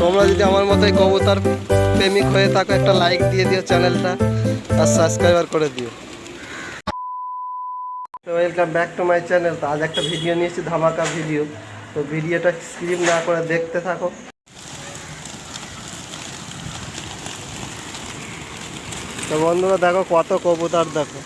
তোমরা যদি আমার মতোই কবুতর প্রেমিক হয়ে থাকো, একটা লাইক দিয়ে দিও চ্যানেলটা আর সাবস্ক্রাইবার করে দিও। তো welcome back to my channel তো আজ একটা ভিডিও নিয়েছি ধামাকা ভিডিও তো ভিডিওটা স্ক্রিপ না করে দেখতে থাকো। তো বন্ধুরা দেখো কত কবুতর দেখো।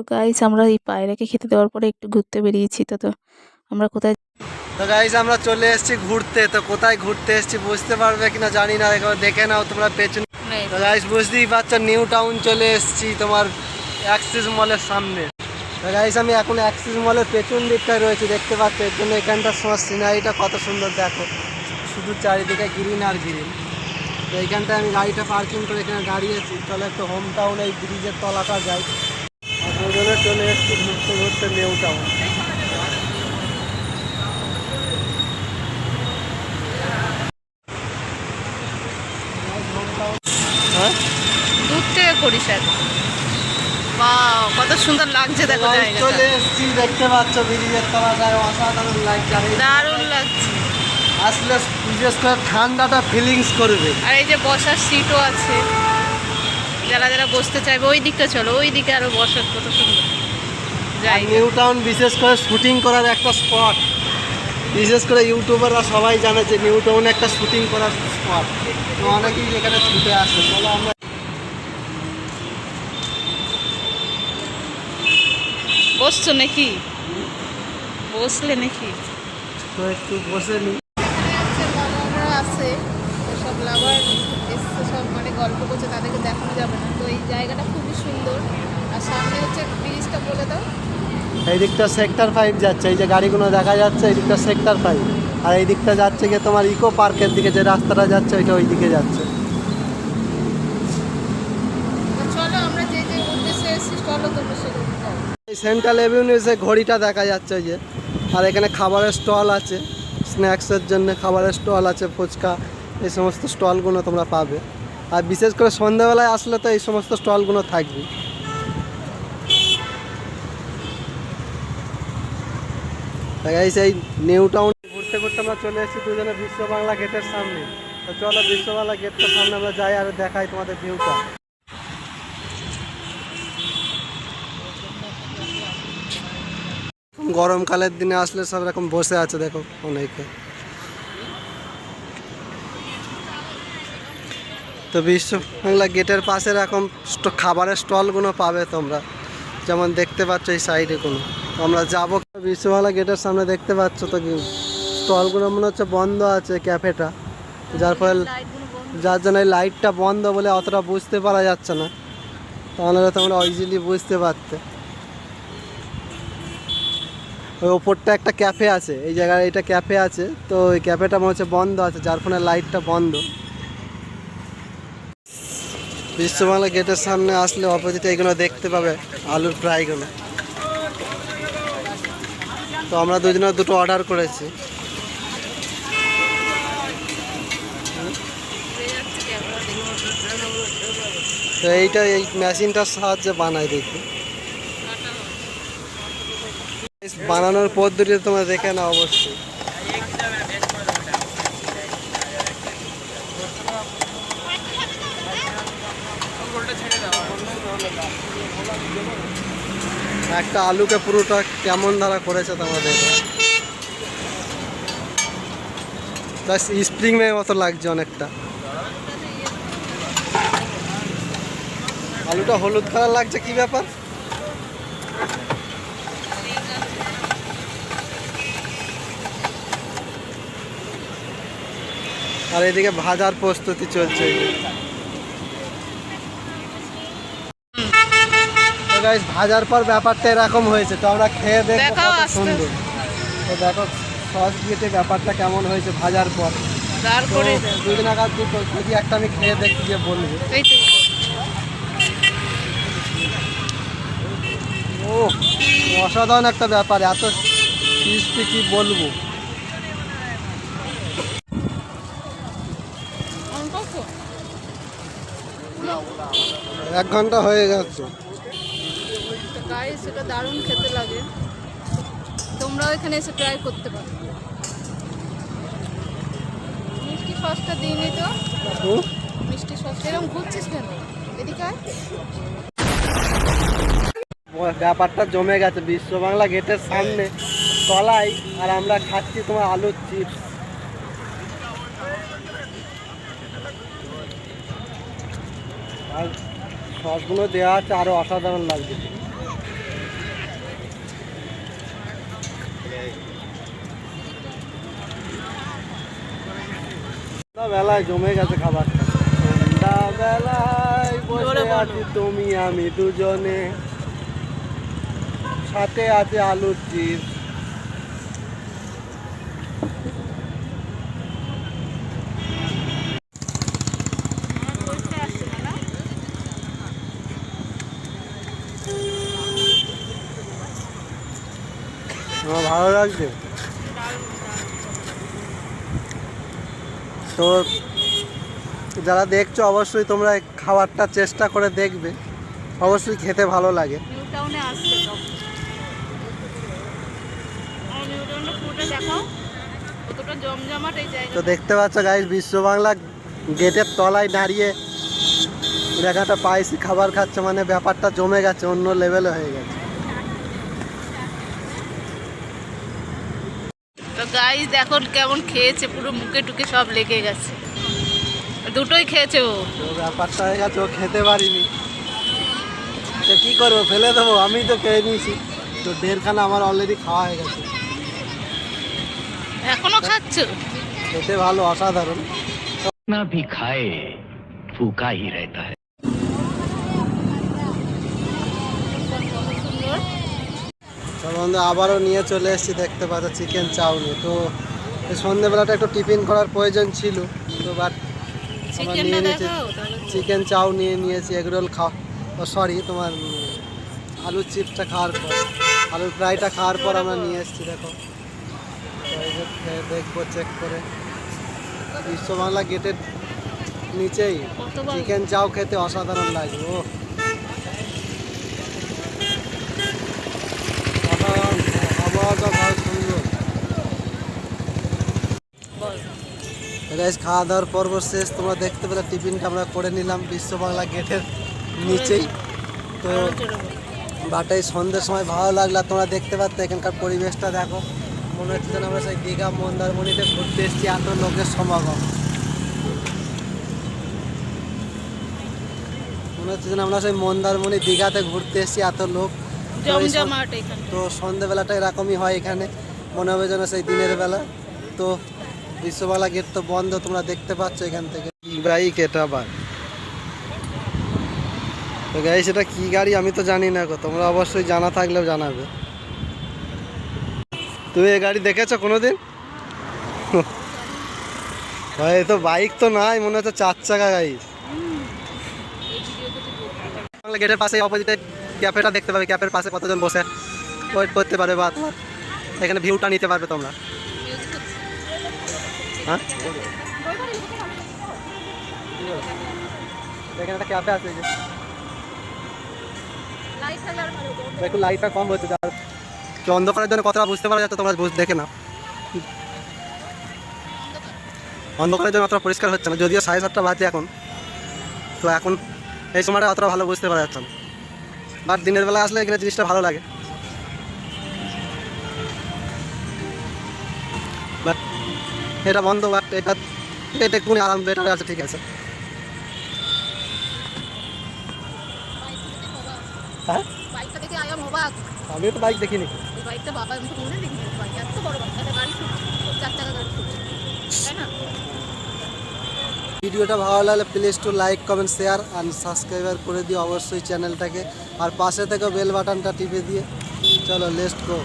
তো গাইস আমরা এই পায়রাকে খেতে দেওয়ার পরে একটু ঘুরতে বেরিয়েছি তো তো আমরা কোথায় তো গাইজ আমরা চলে এসেছি ঘুরতে। তো কোথায় ঘুরতে এসেছি বুঝতে পারবে কিনা জানি না একবার দেখে নাও তোমরা পেছনে। তো গাইজ বুঝতেই পারছ নিউ টাউন চলে এসেছি তোমার অ্যাক্সিস মলের সামনে। তো গাইজ আমি এখন অ্যাক্সিস মলের পেছন দিকটায় রয়েছি দেখতে পাচ্ছ এর জন্য এখানটার সময় সিনারিটা কত সুন্দর দেখো। শুধু চারিদিকে গ্রিন আর গ্রিন তো এইখানটায় আমি গাড়িটা পার্কিং করে এখানে দাঁড়িয়েছি। চলো একটু হোম টাউন এই ব্রিজের তলাটা যাই। দুজনে চলে এসেছি ঘুরতে ঘুরতে নিউ টাউন হ্যাঁ? দূর থেকে করিস বা কত সুন্দর লাগছে দেখো চলে এসেছি দেখতে পাচ্ছ ব্রিজের তলাটায় অসাধারণ লাগছে। দারুণ লাগছে। আসলে বিশেষ করে ঠান্ডাটা ফিলিংস করবে। আর এই যে বসার সিটও আছে। যারা যারা বসতে চাইবে ওই দিকটা চলো ওই দিকে আরও বসার কত সুন্দর। জায়গা নিউ টাউন বিশেষ করে শুটিং করার একটা স্পট বিশেষ করে ইউটিউবাররা সবাই জানে যে নিউ টাউন একটা শুটিং করার স্পট তো অনেকেই এখানে ছুটে আসে। চলো আমরা বসছো নাকি? বসলে নাকি? তো একটু বসে নিই আছে সব লাভার এসছে সব মানে গল্প করছে তাদেরকে দেখানো যাবে না তো এই জায়গাটা খুবই সুন্দর। আর সামনে হচ্ছে ব্রিজটা বলে দাও। এই দিকটা সেক্টর ফাইভ যাচ্ছে। এই যে গাড়িগুলো দেখা যাচ্ছে এই দিকটা সেক্টর ফাইভ আর এই দিকটা যাচ্ছে গিয়ে তোমার ইকো পার্কের দিকে যে রাস্তাটা যাচ্ছে ওইটা ওই দিকে যাচ্ছে সেন্ট্রাল এভিনিউসে ঘড়িটা দেখা যাচ্ছে যে আর এখানে খাবারের স্টল আছে। স্ন্যাক্সের জন্য খাবারের স্টল আছে ফুচকা এই সমস্ত স্টলগুলো তোমরা পাবে। আর বিশেষ করে সন্ধ্যাবেলায় আসলে তো এই সমস্ত স্টলগুলো থাকবে। সেই নিউ টাউন ঘুরতে ঘুরতে আমরা চলে এসেছি দুজনে বিশ্ব বাংলা গেটের সামনে। তো চলো বিশ্ব বাংলা গেটটার সামনে আমরা যাই আর দেখাই তোমাদের ভিউটা গরমকালের দিনে আসলে সব রকম বসে আছে দেখো অনেকে। তো বিশ্ব বাংলা গেটের পাশে এরকম খাবারের স্টলগুলো পাবে তোমরা। যেমন দেখতে পাচ্ছ এই সাইডে কোনো। আমরা যাব বিশ্ববাংলা গেটের সামনে, দেখতে পাচ্ছ তো কি? স্টলগুলো মনে হচ্ছে বন্ধ আছে ক্যাফেটা। যার ফলে যার জন্য লাইটটা বন্ধ বলে অতটা বুঝতে পারা যাচ্ছে না। তাহলে তোমরা ইজিলি বুঝতে পারতে। ওই ওপরটা একটা ক্যাফে আছে। এই জায়গায় এটা ক্যাফে আছে। তো ওই ক্যাফেটা মনে হচ্ছে বন্ধ আছে, যার ফলে লাইটটা বন্ধ। বিশ্ববাংলা গেটের সামনে আসলে অপোজিটে এইগুলো দেখতে পাবে আলুর ফ্রাইগুলো। তো আমরা দুজনে দুটো অর্ডার করেছি। তো এইটা এই মেশিনটার সাহায্যে বানাই দেখি। বানানোর পদ্ধতি তোমরা দেখে না অবশ্যই। একটা আলুকে পুরোটা কেমন ধারা করেছে তোমাদের স্প্রিং এর মতো লাগছে অনেকটা। আলুটা হলুদ কালার লাগছে, কি ব্যাপার? আর এদিকে ভাজার প্রস্তুতি চলছে। Guys, ভাজার পর ব্যাপারটা এরকম হয়েছে তো আমরা খেয়ে দেখব সুন্দর। তো দেখো সস দিয়েতে ব্যাপারটা কেমন হয়েছে ভাজার পর। তো করে নাগাদ দুটো যদি একটা আমি খেয়ে দেখি যে বলব। ও অসাধারণ একটা ব্যাপার এত ক্রিস্পি কি বলব। এক ঘণ্টা হয়ে গেছে। তো গাইস এটা দারুণ খেতে লাগে। তোমরাও এখানে এসে ট্রাই করতে পারো। মিষ্টি সসটা দিইনি তো। মিষ্টি সস। এরকম ঘুরছিস কেন? এদিকে ব্যাপারটা জমে গেছে বিশ্ব বাংলা গেটের সামনে তলায় আর আমরা খাচ্ছি তোমার আলুর চিপস। আর সসগুলো দেওয়া আছে আরও অসাধারণ লাগছে বেলায় জমে গেছে খাবারটা সন্ধ্যাবেলায় বসে আছি তুমি আমি দুজনে। সাথে আছে আলুর চিপস আমার পরীক্ষা আসছে না, না? আমার ভালো লাগছে? তো যারা দেখছ অবশ্যই তোমরা খাবারটা চেষ্টা করে দেখবে। অবশ্যই খেতে ভালো লাগে। তো। দেখতে পাচ্ছ গাইস বিশ্ব বাংলা গেটের তলায় দাঁড়িয়ে দেখাটা পাইছি খাবার খাচ্ছে মানে ব্যাপারটা জমে গেছে অন্য লেভেলে হয়ে গেছে। গাইজ এখন কেমন খেয়েছে পুরো মুখে টুকে সব লেগে গেছে। দুটোই খেয়েছে ও। ব্যাপারটা হয়ে গেছে ও খেতে পারিনি। তো কি করব ফেলে দেবো? আমি তো খেয়ে নিয়েছি। তো দেড়খানা আমার অলরেডি খাওয়া হয়ে গেছে। এখনও খাচ্ছ? খেতে ভালো অসাধারণ। না ভি খায় ফুকা হি রহতা হ্যায় বন্ধু আবারও নিয়ে চলে এসেছি দেখতে পাচ্ছ চিকেন চাউনি তো সন্ধেবেলাটা একটু টিফিন করার প্রয়োজন ছিল তো বাট আমরা নিয়ে নিয়েছি চিকেন চাউ নিয়ে নিয়েছি এগরোল খাওয়া সরি তোমার আলুর চিপসটা খাওয়ার পর আলুর ফ্রাইটা খাওয়ার পর আমরা নিয়ে এসেছি দেখো। দেখব চেক করে। বিশ্ব বাংলা গেটের নিচেই চিকেন চাউ খেতে অসাধারণ লাগবে ও অসাধারণ খাওয়া দাওয়ার পর্ব শেষ। তোমরা দেখতে পেলে টিফিনটা আমরা করে নিলাম বিশ্ব বাংলা গেটের নিচেই। তো। বাটাই সন্ধ্যের সময় ভালো লাগল তোমরা দেখতে পাচ্ছ এখানকার পরিবেশটা। দেখো, মনে হচ্ছে যেন আমরা সেই দীঘা মন্দারমণিতে ঘুরতে এসেছি, এত লোকের সমাগম। মনে হচ্ছে যেন আমরা সেই মন্দারমণি দীঘাতে ঘুরতে এসেছি, এত লোক। জমজমাট এখানে। তো সন্ধেবেলাটা এরকমই হয় এখানে। মনে হবে যেন সেই দিনের বেলা। তো বিশ্ববালা গেট তো বন্ধ তোমরা দেখতে পাচ্ছ এখান থেকে। বাইক এটা আবার? তো গাড়ি সেটা কি গাড়ি আমি তো জানি না গো তোমরা অবশ্যই জানা থাকলেও জানাবে। তুমি এ গাড়ি দেখেছ কোনোদিন? ভাই এ তো বাইক তো নাই মনে হচ্ছে চার চাকা গাড়ি গেটের পাশে অপোজিটে ক্যাফেটা দেখতে পাবে, ক্যাফের পাশে কতজন বসে ওয়েট করতে পারবে বা তোমার এখানে ভিউটা নিতে পারবে তোমরা। হ্যাঁ? এখানে একটা ক্যাফে আছে। একটু লাইটটা কম হচ্ছে অন্ধকারের জন্য কতটা বুঝতে পারা যাচ্ছে, তোমরা বুঝ দেখে না অন্ধকারের জন্য অতটা পরিষ্কার হচ্ছে না, যদিও সাড়ে সাতটা বাজে এখন। তো এখন এই সময়টা অতটা ভালো বুঝতে পারা যাচ্ছে না। বাট দিনের বেলা আসলে এখানে জিনিসটা ভালো লাগে। বাট এটা বন্ধ, বাট এটা এটা কোন আরাম বেটার আছে, ঠিক আছে। হ্যাঁ? আমিও তো বাইক দেখিনি। বাইকটা বাবা আমি তো দেখিনি। বাইক এত বড় বাইক একটা চার চাকা গাড়ি তাই না? ভিডিওটা ভালো লাগলে please to like comment share and subscriber করে দিও। অবশ্যই চ্যানেলটাকে আর পাশে থেকে বেল বাটনটা টিপে দিয়ে। চলো লেস্ট গো